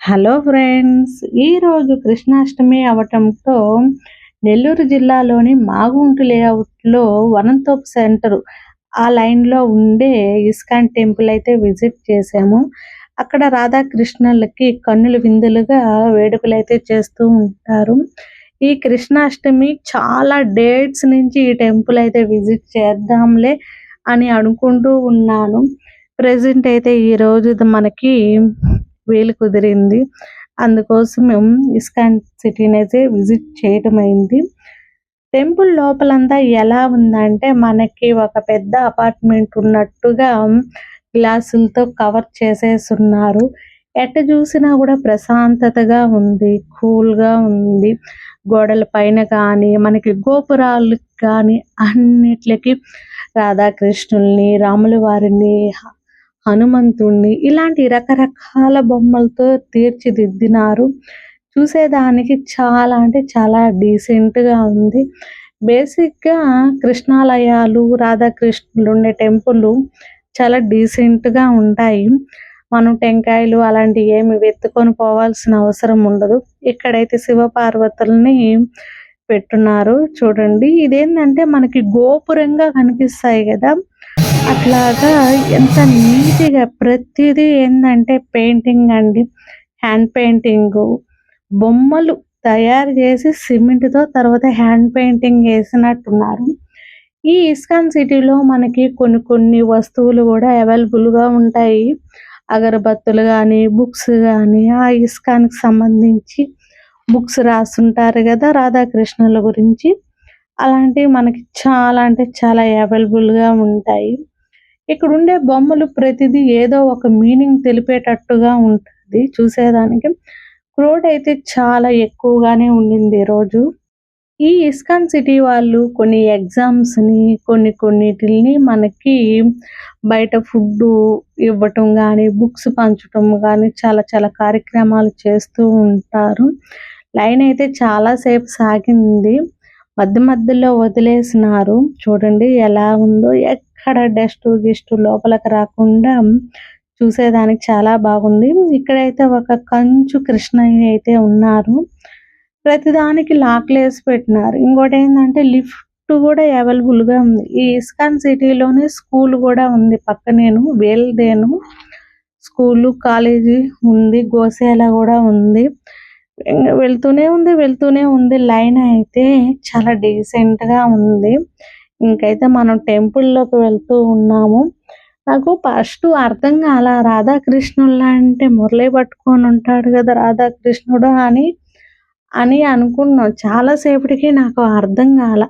Hello friends ఈరోజు కృష్ణాష్టమి అవటంతో నెల్లూరు జిల్లాలోని మాగుంటు లేఅవుట్లో వనంతోపు సెంటర్ ఆ లైన్లో ఉండే ఇస్కాన్ టెంపుల్ అయితే విజిట్ చేసాము అక్కడ రాధాకృష్ణులకి కన్నులు విందులుగా వేడుకలు అయితే చేస్తూ ఉంటారు. ఈ కృష్ణాష్టమి చాలా డేట్స్ నుంచి ఈ టెంపుల్ అయితే విజిట్ చేద్దాంలే అని అనుకుంటూ ఉన్నాను. ప్రెసెంట్ అయితే ఈ రోజు మనకి వీలు కుదిరింది. అందుకోసం మేము ఇస్కాన్ సిటీని అయితే విజిట్ చేయటం అయింది టెంపుల్ లోపలంతా ఎలా ఉందంటే మనకి ఒక పెద్ద అపార్ట్మెంట్ ఉన్నట్టుగా గ్లాసులతో కవర్ చేసేస్తున్నారు ఎట్ట చూసినా కూడా ప్రశాంతతగా ఉంది కూల్గా ఉంది. గోడల పైన కానీ మనకి గోపురాలు కానీ అన్నిట్లకి రాధాకృష్ణుల్ని రాముల వారిని హనుమంతుణ్ణి ఇలాంటి రకరకాల బొమ్మలతో తీర్చిదిద్దినారు. చూసేదానికి చాలా అంటే చాలా డీసెంట్గా ఉంది. బేసిక్గా కృష్ణాలయాలు రాధాకృష్ణులు ఉండే టెంపుల్ చాలా డీసెంట్గా ఉంటాయి. మనం టెంకాయలు అలాంటివి ఏమి వెతుకొని పోవాల్సిన అవసరం ఉండదు. ఇక్కడైతే శివ పార్వతుల్ని పెట్టున్నారు. చూడండి ఇదేంటంటే మనకి గోపురంగా కనిపిస్తాయి కదా. అట్లాగా ఎంత నీట్గా ప్రతిదీ ఏంటంటే పెయింటింగ్ అండి. Hand painting. బొమ్మలు తయారు చేసి సిమెంట్తో తర్వాత హ్యాండ్ పెయింటింగ్ వేసినట్టున్నారు. ఈ ఇస్కాన్ సిటీలో మనకి కొన్ని కొన్ని వస్తువులు కూడా అవైలబుల్గా ఉంటాయి. అగరబత్తులు కానీ బుక్స్ కానీ ఆ ఇస్కాన్కి సంబంధించి బుక్స్ రాస్తుంటారు కదా రాధాకృష్ణుల గురించి. అలాంటివి మనకి చాలా అంటే చాలా అవైలబుల్గా ఉంటాయి. ఇక్కడ ఉండే బొమ్మలు ప్రతిదీ ఏదో ఒక మీనింగ్ తెలిపేటట్టుగా ఉంటుంది చూసేదానికి. క్రోడ్ అయితే చాలా ఎక్కువగానే ఉండింది రోజు. ఈ ఇస్కాన్ సిటీ వాళ్ళు కొన్ని ఎగ్జామ్స్ని కొన్ని కొన్నిటిని మనకి బయట ఫుడ్ ఇవ్వటం కానీ బుక్స్ పంచటం కానీ చాలా చాలా కార్యక్రమాలు చేస్తూ ఉంటారు. లైన్ అయితే చాలా సేపు సాగింది. మధ్య మధ్యలో వదిలేసినారు. చూడండి ఎలా ఉందో ఎక్కడ డస్ట్ గిస్ట్ లోపలికి రాకుండా చూసేదానికి చాలా బాగుంది. ఇక్కడైతే ఒక కంచు కృష్ణయ్య అయితే ఉన్నారు. ప్రతిదానికి లాక్లు వేసి పెట్టినారు. ఇంకోటి ఏంటంటే లిఫ్ట్ కూడా అవైలబుల్గా ఉంది. ఈ ఇస్కాన్ సిటీలోనే స్కూల్ కూడా ఉంది. పక్కనేను వేల్దేను స్కూల్ కాలేజీ ఉంది గోసేల కూడా ఉంది. వెళ్తూనే ఉంది వెళ్తూనే ఉంది. లైన్ అయితే చాలా డీసెంట్గా ఉంది. ఇంకైతే మనం టెంపుల్లోకి వెళ్తూ ఉన్నాము. నాకు ఫస్ట్ అర్థం కాల రాధాకృష్ణుల్లా అంటే మురళి పట్టుకొని ఉంటాడు కదా రాధాకృష్ణుడు అని అని అనుకున్నాం. చాలా సేపటికి నాకు అర్థం కాల.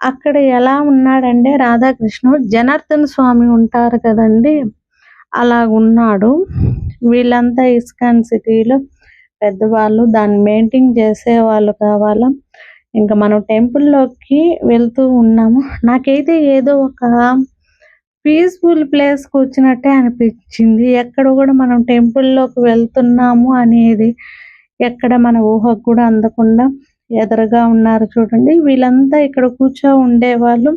అక్కడ ఎలా ఉన్నాడంటే రాధాకృష్ణుడు జనార్దన స్వామి ఉంటారు కదండి అలా ఉన్నాడు వీళ్ళంతా ఇస్కాన్ సిటీలో పెద్దవాళ్ళు దాన్ని మెయింటైన్ చేసే వాళ్ళు కావాలా. ఇంకా మనం టెంపుల్లోకి వెళ్తూ ఉన్నాము. నాకైతే ఏదో ఒక పీస్ఫుల్ ప్లేస్కి వచ్చినట్టే అనిపించింది. ఎక్కడ కూడా మనం టెంపుల్లోకి వెళ్తున్నాము అనేది ఎక్కడ మన ఊహకు కూడా అందకుండా ఎదురుగా ఉన్నారు చూడండి. వీళ్ళంతా ఇక్కడ కూర్చో ఉండేవాళ్ళు.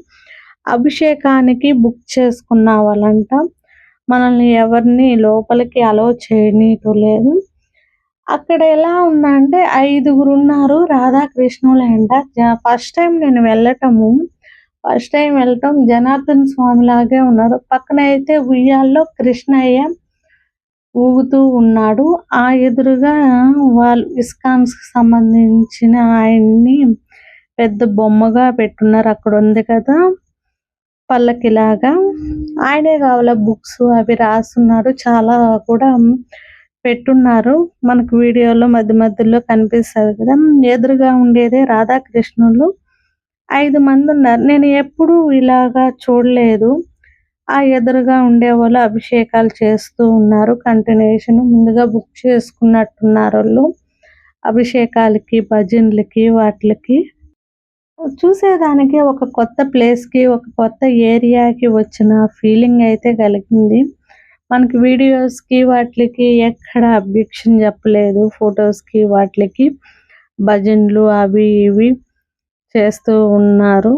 అభిషేకానికి బుక్ చేసుకున్న వాళ్ళంట. మనల్ని ఎవరిని లోపలికి అలో చేయనీయటం లేదు. అక్కడ ఎలా ఉందంటే అంటే ఐదుగురు ఉన్నారు రాధాకృష్ణులు అంట ఫస్ట్ టైం నేను వెళ్ళటము. ఫస్ట్ టైం వెళ్ళటం జనార్దన్ స్వామి లాగే ఉన్నారు పక్కన అయితే ఉయ్యాల్లో కృష్ణయ్య ఊగుతూ ఉన్నాడు. ఆ ఎదురుగా వాళ్ళు ఇస్కాన్స్కి సంబంధించిన ఆయన్ని పెద్ద బొమ్మగా పెట్టున్నారు అక్కడ ఉంది కదా పల్లకిలాగా. ఆయనే కావాల బుక్స్ అవి రాస్తున్నారు చాలా కూడా పెట్టున్నారు. మనకు వీడియోలో మధ్య మధ్యలో కనిపిస్తుంది కదా. ఎదురుగా ఉండేదే రాధాకృష్ణులు. ఐదు మంది ఉన్నారు. నేను ఎప్పుడు ఇలాగా చూడలేదు. ఆ ఎదురుగా ఉండే వాళ్ళు అభిషేకాలు చేస్తూ ఉన్నారు. కంటిన్యూషన్ ముందుగా బుక్ చేసుకున్నట్టున్నారు వాళ్ళు అభిషేకాలకి భజనలకి వాటికి చూసేదానికి ఒక కొత్త ప్లేస్కి ఒక కొత్త ఏరియాకి వచ్చిన ఫీలింగ్ అయితే కలిగింది. మనకి వీడియోస్కి వాటికి ఎక్కడ అబ్జెక్షన్ చెప్పలేదు. ఫొటోస్కి వాటికి భజనలు అవి ఇవి చేస్తూ ఉన్నారు.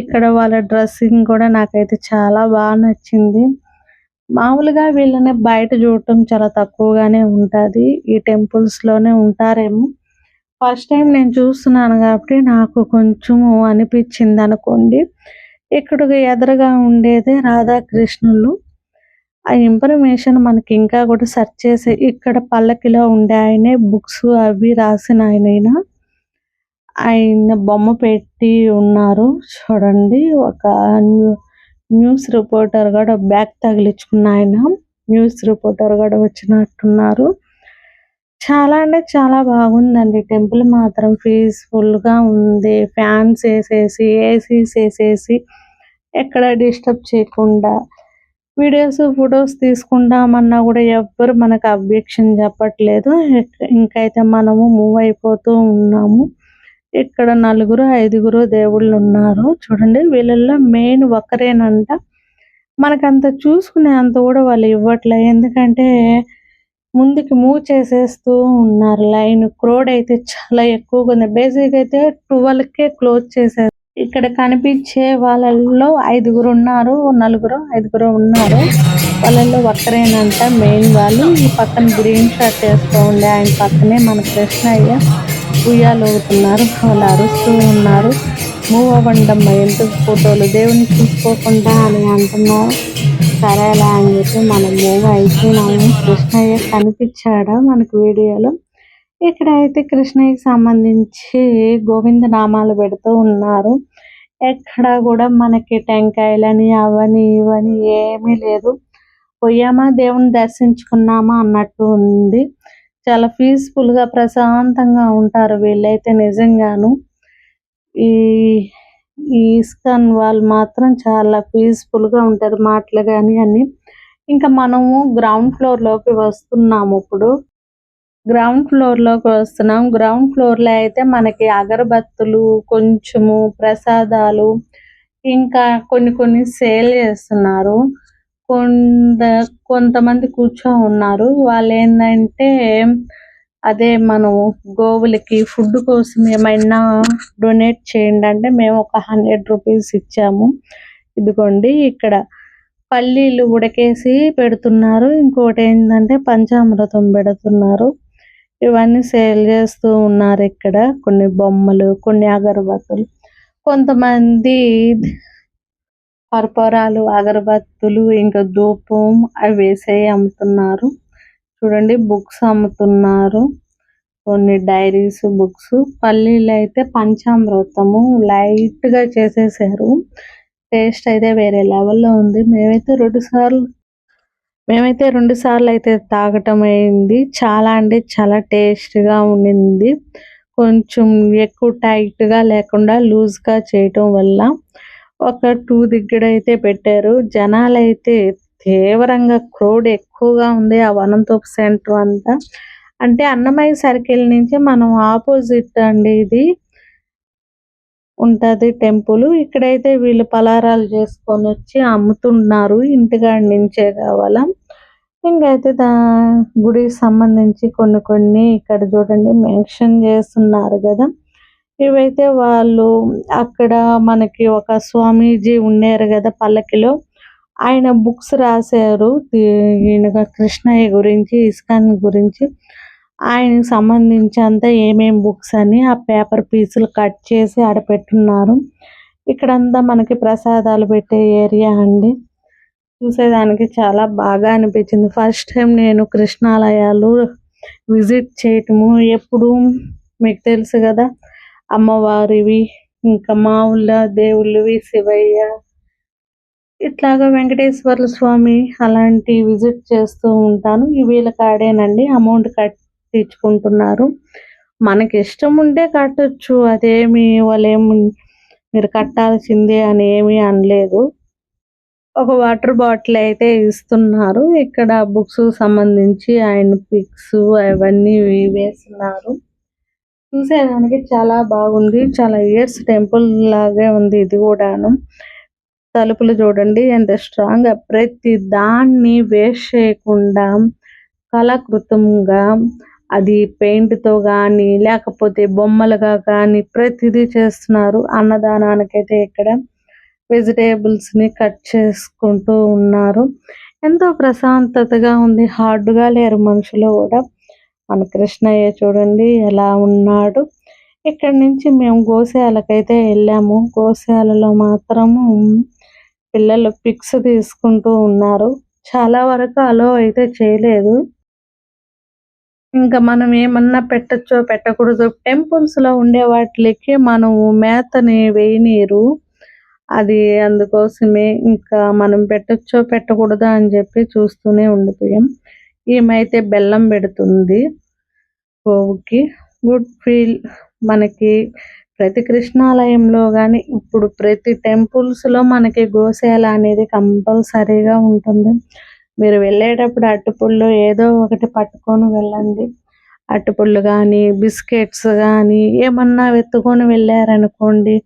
ఇక్కడ వాళ్ళ డ్రెస్సింగ్ కూడా నాకైతే చాలా బాగా నచ్చింది. మామూలుగా వీళ్ళని బయట చూడటం చాలా తక్కువగానే ఉంటుంది. ఈ టెంపుల్స్లోనే ఉంటారేమో. ఫస్ట్ టైం నేను చూస్తున్నాను కాబట్టి నాకు కొంచెం అనిపించింది అనుకోండి ఇక్కడ ఎదురుగా ఉండేది రాధాకృష్ణులు. ఆ ఇన్ఫర్మేషన్ మనకి ఇంకా కూడా సెర్చ్ చేసి ఇక్కడ పల్లకిలో ఉండే ఆయనే బుక్స్ అవి రాసిన ఆయన ఆయన బొమ్మ పెట్టి ఉన్నారు. చూడండి ఒక న్యూ- న్యూస్ రిపోర్టర్ కూడా బ్యాగ్ తగిలించుకున్న ఆయన. న్యూస్ రిపోర్టర్ కూడా వచ్చినట్టున్నారు. చాలా అంటే చాలా బాగుందండి. టెంపుల్ మాత్రం పీస్ఫుల్గా ఉంది. ఫ్యాన్స్ వేసేసి ఏసీస్ వేసేసి ఎక్కడ డిస్టర్బ్ చేయకుండా వీడియోస్ ఫొటోస్ తీసుకుంటామన్నా కూడా ఎవ్వరు మనకు అబ్జెక్షన్ చెప్పట్లేదు. ఇంకైతే మనము మూవ్ అయిపోతూ ఉన్నాము. ఇక్కడ నలుగురు ఐదుగురు దేవుళ్ళు ఉన్నారు చూడండి వీళ్ళల్లో మెయిన్ ఒకరేనంట. మనకంత చూసుకునే అంత కూడా వాళ్ళు ఇవ్వట్లే. ఎందుకంటే ముందుకి మూవ్ చేసేస్తూ ఉన్నారు. లైన్ క్రోడ్ అయితే చాలా ఎక్కువగా ఉంది. బేసిక్ అయితే ట్వెల్వ్కే క్లోజ్ చేశారు ఇక్కడ కనిపించే వాళ్ళల్లో ఐదుగురు ఉన్నారు నలుగురు ఐదుగురు ఉన్నారు. వాళ్ళల్లో ఒక్కరేనంట మెయిన్ వాళ్ళు. ఈ పక్కన గ్రీన్ షర్ట్ వేస్తూ ఉండే ఆయన పక్కనే మన కృష్ణయ్య ఉయ్యాలు ఊగుతున్నారు వాళ్ళు అరుస్తూ ఉన్నారు. మూవ్ అవ్వండమ్మ ఎందుకు ఫోటోలు? దేవుని చూసుకోకుండా అని అంటున్నారు. సరే అలా అని చెప్పి మనం మూవ్ అయిపోయినాము. కృష్ణయ్య కనిపించాడా మనకు వీడియోలో? ఇక్కడ అయితే కృష్ణయ్యకి సంబంధించి గోవింద నామాలు పెడుతూ ఉన్నారు. ఎక్కడ కూడా మనకి టెంకాయలని అవని ఇవని ఏమీ లేదు. పోయామా? దేవుని దర్శించుకున్నామా? అన్నట్టు ఉంది. చాలా పీస్ఫుల్గా ప్రశాంతంగా ఉంటారు వీళ్ళైతే నిజంగాను. ఈ ఈ ఇస్కాన్ వాళ్ళు మాత్రం చాలా పీస్ఫుల్గా ఉంటారు మాటలు కానీ అన్ని. ఇంకా మనము గ్రౌండ్ ఫ్లోర్లోకి వస్తున్నాము ఇప్పుడు. గ్రౌండ్ ఫ్లోర్లోకి వస్తున్నాం. గ్రౌండ్ ఫ్లోర్లో అయితే మనకి అగరబత్తులు కొంచెము ప్రసాదాలు ఇంకా కొన్ని కొన్ని సేల్ చేస్తున్నారు. కొంత కొంతమంది కూర్చో ఉన్నారు. వాళ్ళు ఏంటంటే అదే మనం గోవులకి ఫుడ్ కోసం ఏమైనా డొనేట్ చేయండి అంటే మేము ఒక హండ్రెడ్ రూపీస్ ఇచ్చాము. ఇదిగోండి ఇక్కడ పల్లీలు ఉడకేసి పెడుతున్నారు. ఇంకోటి ఏంటంటే పంచామృతం పెడుతున్నారు. ఇవన్నీ సేల్ చేస్తూ ఉన్నారు ఇక్కడ. కొన్ని బొమ్మలు కొన్ని అగరబత్తులు. కొంతమంది పర్పరాలు అగరబత్తులు ఇంకా ధూపం అవి వేసే అమ్ముతున్నారు. చూడండి బుక్స్ అమ్ముతున్నారు. కొన్ని డైరీస్ బుక్స్. పల్లీలు అయితే పంచామృతము. లైట్గా చేసేసారు. టేస్ట్ అయితే వేరే లెవెల్లో ఉంది. మేమైతే రెండు సార్లు మేమైతే రెండు సార్లు అయితే తాగటం అయింది. చాలా అంటే చాలా టేస్ట్గా ఉండింది. కొంచెం ఎక్కువ టైట్గా లేకుండా లూజ్గా చేయటం వల్ల ఒక టూ దగ్గర అయితే పెట్టారు. జనాలు అయితే తీవ్రంగా క్రౌడ్ ఎక్కువగా ఉంది ఆ వనంతోపు సెంటర్ అంతా. అంటే అన్నమయ్య సర్కిల్ నుంచి మనం ఆపోజిట్ అండి ఇది. ఉంటది టెంపుల్. ఇక్కడైతే వీళ్ళు పలారాలు చేసుకొని వచ్చి అమ్ముతున్నారు. ఇంటికాడ నుంచే కావాలా. ఇంకైతే దా గుడికి సంబంధించి కొన్ని కొన్ని ఇక్కడ చూడండి మెన్షన్ చేస్తున్నారు కదా. ఇవైతే వాళ్ళు అక్కడ మనకి ఒక స్వామీజీ ఉన్నారు కదా పల్లకిలో. ఆయన బుక్స్ రాశారు. ఈయన కృష్ణయ్య గురించి ఇస్కాన్ గురించి. ఆయనకు సంబంధించి అంతా ఏమేం బుక్స్ అని ఆ పేపర్ పీసులు కట్ చేసి ఆడ పెట్టున్నారు. ఇక్కడంతా మనకి ప్రసాదాలు పెట్టే ఏరియా అండి. చూసేదానికి చాలా బాగా అనిపించింది. ఫస్ట్ టైం నేను కృష్ణాలయాలు విజిట్ చేయటము. ఎప్పుడు మీకు తెలుసు కదా అమ్మవారివి ఇంకా మామూలు దేవుళ్ళవి శివయ్య ఇట్లాగా వెంకటేశ్వర స్వామి అలాంటి విజిట్ చేస్తూ ఉంటాను. ఈ వీళ్ళ కాడేనండి. అమౌంట్ తీర్చుకుంటున్నారు. మనకి ఇష్టం ఉంటే కట్టొచ్చు అదేమి వాళ్ళేమి మీరు కట్టాల్సిందే అని ఏమీ అనలేదు. ఒక వాటర్ బాటిల్ అయితే ఇస్తున్నారు. ఇక్కడ బుక్స్ సంబంధించి ఆయన పిక్స్ అవన్నీ వేస్తున్నారు. చూసేదానికి చాలా బాగుంది. చాలా ఇయర్స్ టెంపుల్ లాగే ఉంది ఇది కూడాను. తలుపులు చూడండి ఎంత స్ట్రాంగ్. ప్రతి దాన్ని వేస్ట్ చేయకుండా కళాకృతంగా అది పెయింట్తో గాని లేకపోతే బొమ్మలుగా కానీ ప్రతిదీ చేస్తున్నారు అన్నదానానికైతే ఇక్కడ. వెజిటేబుల్స్ని కట్ చేసుకుంటూ ఉన్నారు. ఎంతో ప్రశాంతతగా ఉంది. హార్డ్గా లేరు మనుషులు కూడా. మన కృష్ణయ్య చూడండి ఎలా ఉన్నాడు. ఇక్కడ నుంచి మేము గోశాలకైతే వెళ్ళాము. గోశాలలో మాత్రము పిల్లలు పిక్స్ తీసుకుంటూ ఉన్నారు. చాలా వరకు అలో అయితే చేయలేదు. ఇంకా మనం ఏమన్నా పెట్టచ్చో పెట్టకూడదు టెంపుల్స్లో ఉండే వాటికి మనము మేతని వేయనీరు అది అందుకోసమే ఇంకా మనం పెట్టచ్చో పెట్టకూడదా అని చెప్పి చూస్తూనే ఉండిపోయాం. ఈమెయితే బెల్లం పెడుతుంది గోవుకి గుడ్ ఫీల్ మనకి ప్రతి కృష్ణాలయంలో కానీ ఇప్పుడు ప్రతి టెంపుల్స్లో మనకి గోశాల అనేది కంపల్సరీగా ఉంటుంది. మీరు వెళ్ళేటప్పుడు అట్టుపుల్లు ఏదో ఒకటి పట్టుకొని వెళ్ళండి. అట్టుపుల్లు కానీ బిస్కెట్స్ కానీ ఏమన్నా ఎత్తుకొని వెళ్ళారనుకోండి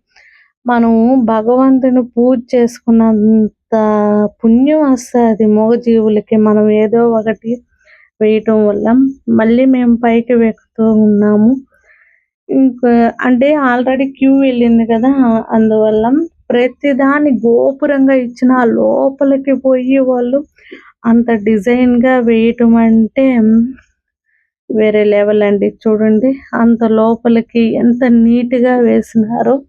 మనము భగవంతుని పూజ చేసుకున్నంత పుణ్యం వస్తుంది మూగజీవులకి మనం ఏదో ఒకటి వేయటం వల్ల మళ్ళీ మేము పైకి వెక్కుతూ ఉన్నాము. ఇంకా అంటే ఆల్రెడీ క్యూ వెళ్ళింది కదా అందువల్ల ప్రతిదాని గోపురంగా ఇచ్చిన లోపలికి పోయి వాళ్ళు అంత డిజైన్గా వేయటం అంటే వేరే లెవెల్ అండి. చూడండి అంత లోపలికి ఎంత నీట్గా వేసినారో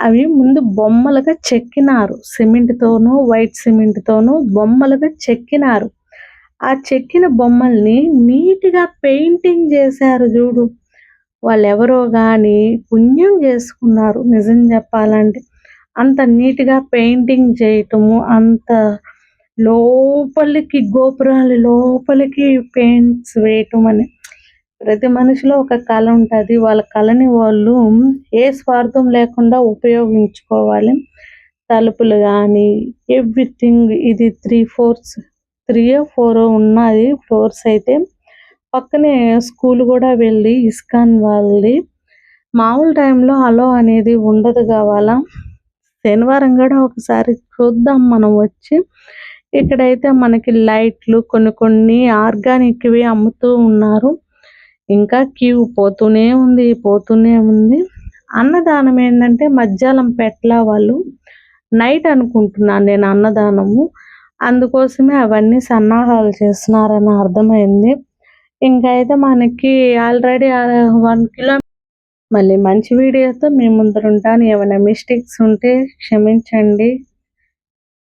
అవి ముందు బొమ్మలుగా చెక్కినారు. సిమెంట్తోనూ వైట్ సిమెంట్తోనూ బొమ్మలుగా చెక్కినారు. ఆ చెక్కిన బొమ్మల్ని నీట్గా పెయింటింగ్ చేశారు చూడు. వాళ్ళు ఎవరో పుణ్యం చేసుకున్నారు నిజం చెప్పాలంటే. అంత నీట్గా పెయింటింగ్ చేయటము అంత లోపలికి గోపురాలు లోపలికి పెయింట్స్ వేయటం అని ప్రతి మనిషిలో ఒక కళ ఉంటుంది. వాళ్ళ కళని వాళ్ళు ఏ స్వార్థం లేకుండా ఉపయోగించుకోవాలి. తలుపులు కానీ ఎవ్రీథింగ్ ఇది త్రీ ఫోర్స్ త్రీ ఫోర్ ఉన్నది ఫ్లోర్స్ అయితే పక్కనే స్కూల్ కూడా వెళ్ళి ఇస్కాన్ వాళ్ళది. మామూలు టైంలో అలో అనేది ఉండదు కావాలా? శనివారం కూడా ఒకసారి చూద్దాం మనం వచ్చి. ఇక్కడైతే మనకి లైట్లు కొన్ని కొన్ని ఆర్గానిక్వి అమ్ముతూ ఉన్నారు. ఇంకా క్యూ పోతూనే ఉంది పోతూనే ఉంది. అన్నదానం ఏంటంటే మధ్యాహ్నం పెట్ల వాళ్ళు నైట్ అనుకుంటున్నాను నేను అన్నదానము. అందుకోసమే అవన్నీ సన్నాహాలు చేస్తున్నారని అర్థమైంది. ఇంకా అయితే మనకి ఆల్రెడీ వన్ కిలో మళ్ళీ మంచి వీడియోతో మీ ముందర ఉంటాను. ఏమైనా మిస్టేక్స్ ఉంటే క్షమించండి.